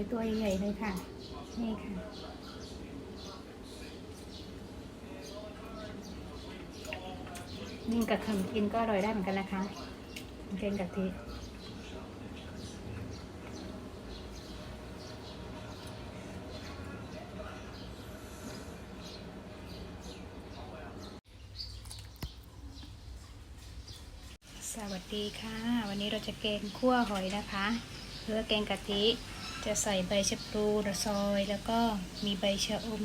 ยตัวใหญ่ๆเลยค่ะ นี่ค่ะยิ่งกับขนมกินก็อร่อยได้เหมือนกันนะคะเกงกะทิสวัสดีค่ะ วันนี้เราจะแกงคั่วหอยนะคะ เพื่อแกงกะทิ จะใส่ใบชะพลูระซอยแล้วก็มีใบชะอม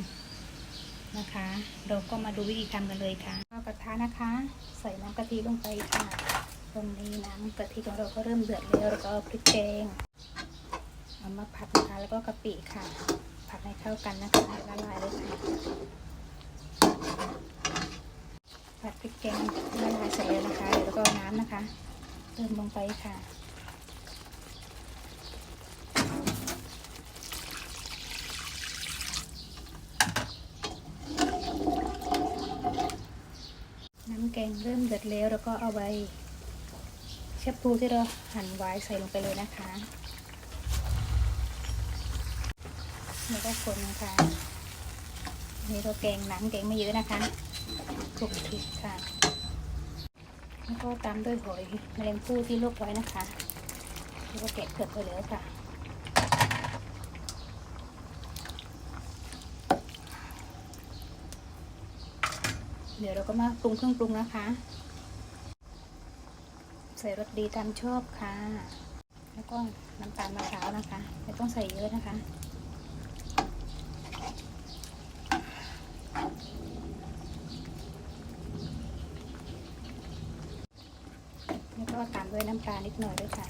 นะคะ เราก็มาดูวิธีทำกันเลยค่ะก็กระทะนะคะ ใส่น้ำกะทิลงไปค่ะ ตรงนี้น้ำกะทิของเราก็เริ่มเดือดแล้วเราก็เอาพริกแกงเอามาผัดนะคะแล้วก็กะปิค่ะ ผัดให้เข้ากันนะคะละลายเลยค่ะผัดพริกแกงละลายเสร็จแล้วนะคะเดี๋ยวก็น้ำนะคะเติมลงไปค่ะ น้ำแกง เริ่มเดือดแล้วแล้วก็เอาใบเชฟปูที่เราหั่นไว้ใส่ลงไปเลยนะคะ แล้วก็คนนะคะนี่เราแกงหนังแกงไม่เยอะนะคะคลุกคลิกค่ะ แล้วก็ตามด้วยหอยแมลงภู่ที่ลวกไว้นะคะ แล้วก็แกะเกลือกไปแล้วค่ะ เดี๋ยวเราก็มาปรุงเครื่องปรุงนะคะ ใส่รสดีตามชอบค่ะ แล้วก็น้ำตาลมะพร้าวนะคะ ไม่ต้องใส่เยอะนะคะแล้วก็ตามด้วยน้ำปลานิดหน่อยด้วยค่ะ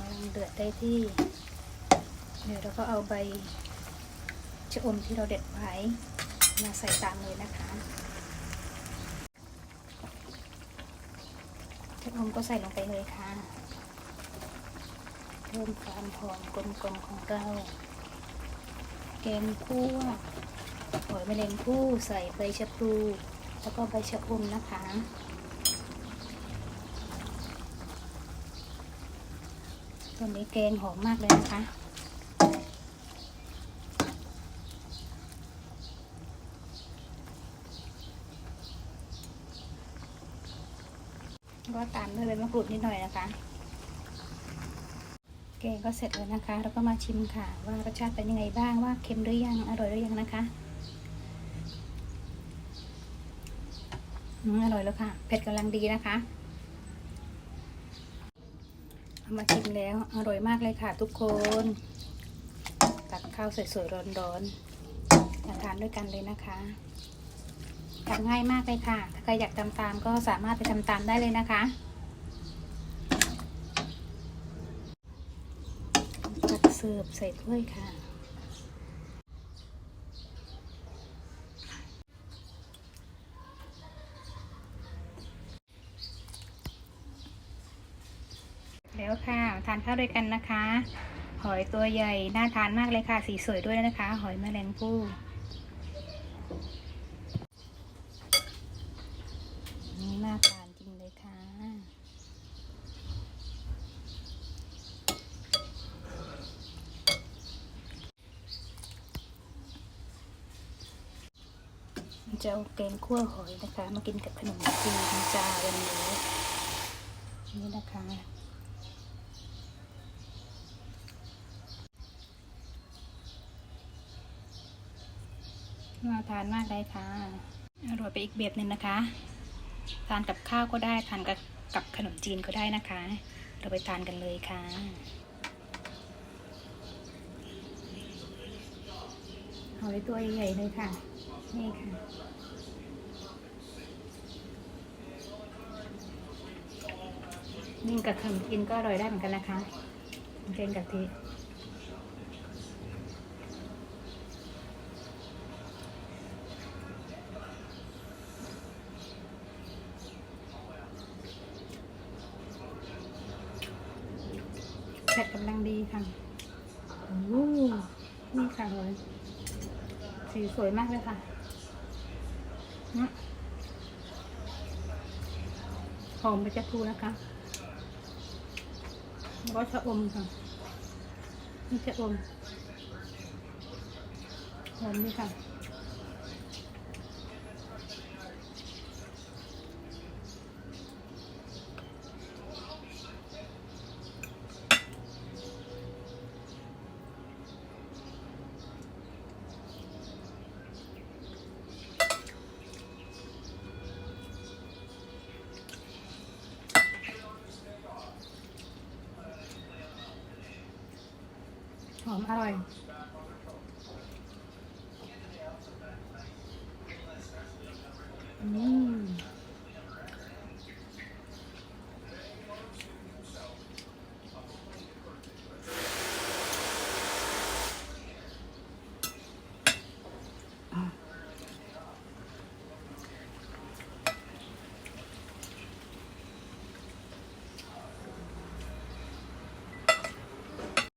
กำลังเดือดได้ที่ เดี๋ยวเราก็เอาใบชะอมที่เราเด็ดไว้มาใส่ตามเลยนะคะชะอมก็ใส่ลงไปเลยค่ะ เพิ่มความหอมกลมกลมๆของเราแกงคั่วหอยแมลงภู่ใส่ใบชะพลูแล้วก็ใบชะอมนะคะ ตัวนี้แกงหอมมากเลยนะคะ ก็ตามด้วยใบมะกรูดนิดหน่อยนะคะ แกงก็เสร็จแล้วนะคะ แล้วก็มาชิมค่ะ ว่ารสชาติเป็นยังไงบ้างว่าเค็มหรือยังอร่อยหรือยังนะคะอืมอร่อยแล้วค่ะ เผ็ดกำลังดีนะคะ เอามาชิมแล้วอร่อยมากเลยค่ะทุกคนตักข้าวสวยๆร้อนๆมาทานด้วยกันเลยนะคะทำง่ายมากเลยค่ะ ถ้าใครอยากทำตามก็สามารถไปทำตามได้เลยนะคะตักเสิร์ฟใส่ถ้วยค่ะ แล้วค่ะ ทานข้าวด้วยกันนะคะ หอยตัวใหญ่ น่าทานมากเลยค่ะ สีสวยด้วยนะคะ หอยแมลงภู่นี่น่าทานจริงเลยค่ะ จะเอาแกงคั่วหอยนะคะ มากินกับขนมจีนจ้าวันนี้นี่นะคะ น่าทานมากเลยค่ะ อร่อยไปอีกแบบหนึ่งนะคะ ทานกับข้าวก็ได้ ทานกับกับขนมจีนก็ได้นะคะ เราไปทานกันเลยค่ะหอยตัวใหญ่ๆเลยค่ะ นี่ค่ะยิ่งกับขนมกินก็อร่อยได้เหมือนกันนะคะเกงกะทิ เผ็ดกำลังดีค่ะโอ้โหนี่ค่ะเลยสีสวยมากเลยค่ะหอมใบชะพลูนะคะแล้วก็ชะอมค่ะนี่ชะอมหอมนี่ค่ะ อมอร่อย อืม